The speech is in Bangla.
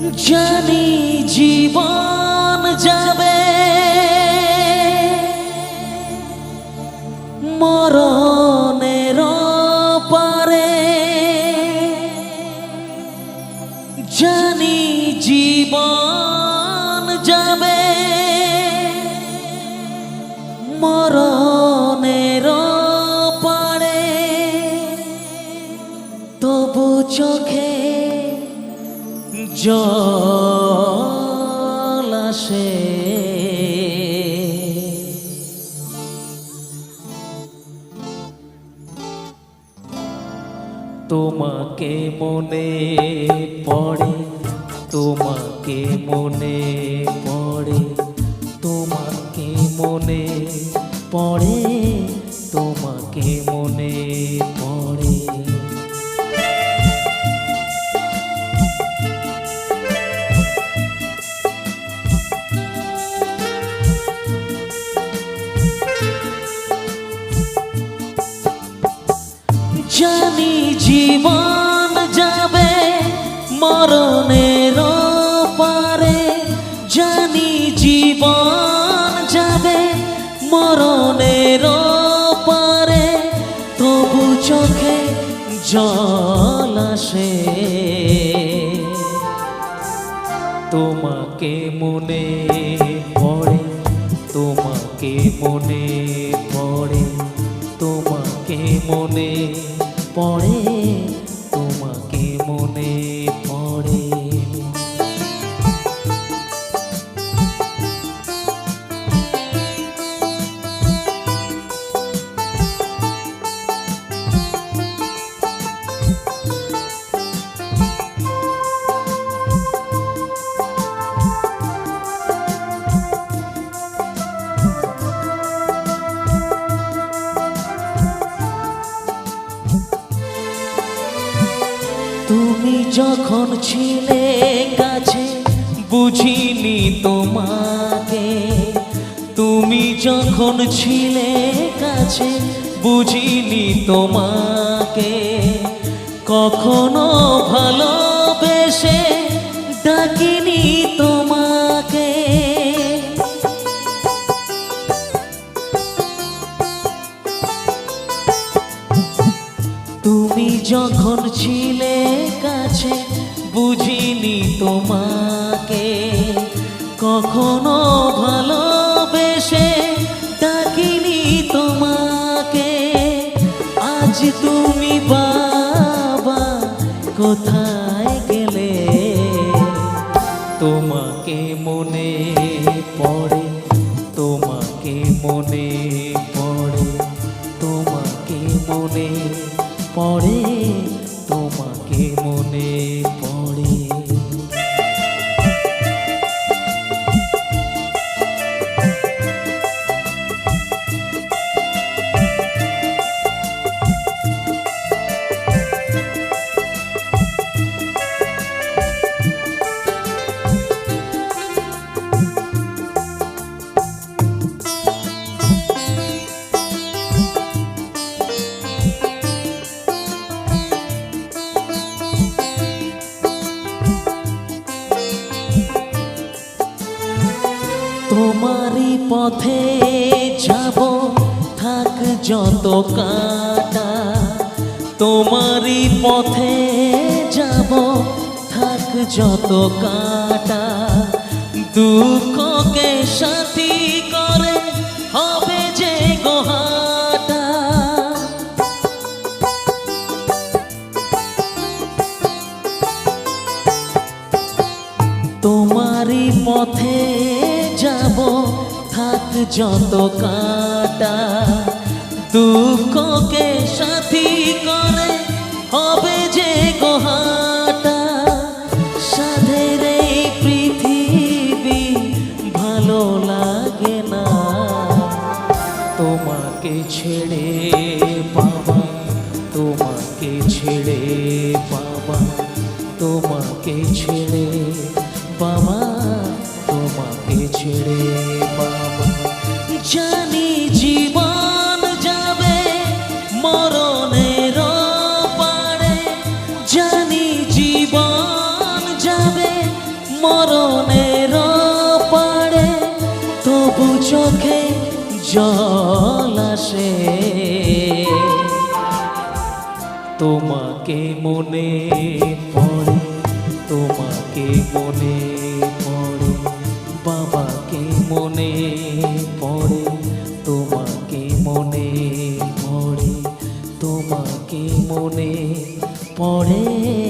জানি জীবন যাবে। মরণের পারে। জানি জীবন যাবে। মরণের জল আসে। তোমাকে মনে পড়ে তোমাকে মনে পড়ে তোমাকে মনে পড়ে তোমাকে মনে পড়ে। জানি জীবন যাবে মরণের পারে। জানি জীবন যাবে মরণের পারে। তবু চোখে জল আসে। তোমাকে মনে পড়ে, তোমাকে মনে পড়ে, তোমাকে মনে পড়ে। যখন ছিলে কাছে বুঝিনি তোমাকে। তুমি যখন ছিলে কাছে বুঝিনি তোমাকে। কখনো ভালোবেসে তুমি যখন ছিলে কাছে, বুঝিনি তোমাকে। কখনো ভালোবেসে ডাকিনি তোমাকে। আজ তুমি বাবা, কোথায় গেলে? তোমাকে মনে পড়ে, তোমাকে মনে পড়ে, তোমাকে মনে পড়ে তোমাকে মনে। পথে যাব, থাক যত কাটা। তোমারই পথে যাব, থাক যত কাটা। দুঃখকে সাথী করে হবে যে তোমারই পথে যাব যত কাটা দুঃখকে সাথী করে হবে যে গোহাটা। সাধের এই পৃথিবী ভালো লাগে না। তোমাকে ছেড়ে বাবা তোমাকে ছেড়ে বাবা তোমাকে ছেড়ে বাবা তোমাকে ছেড়ে জল আসে। তোমাকে মনে পড়ে, তোমাকে মনে পড়ে, বাবাকে মনে পড়ে, তোমাকে মনে পড়ে, তোমাকে মনে পড়ে।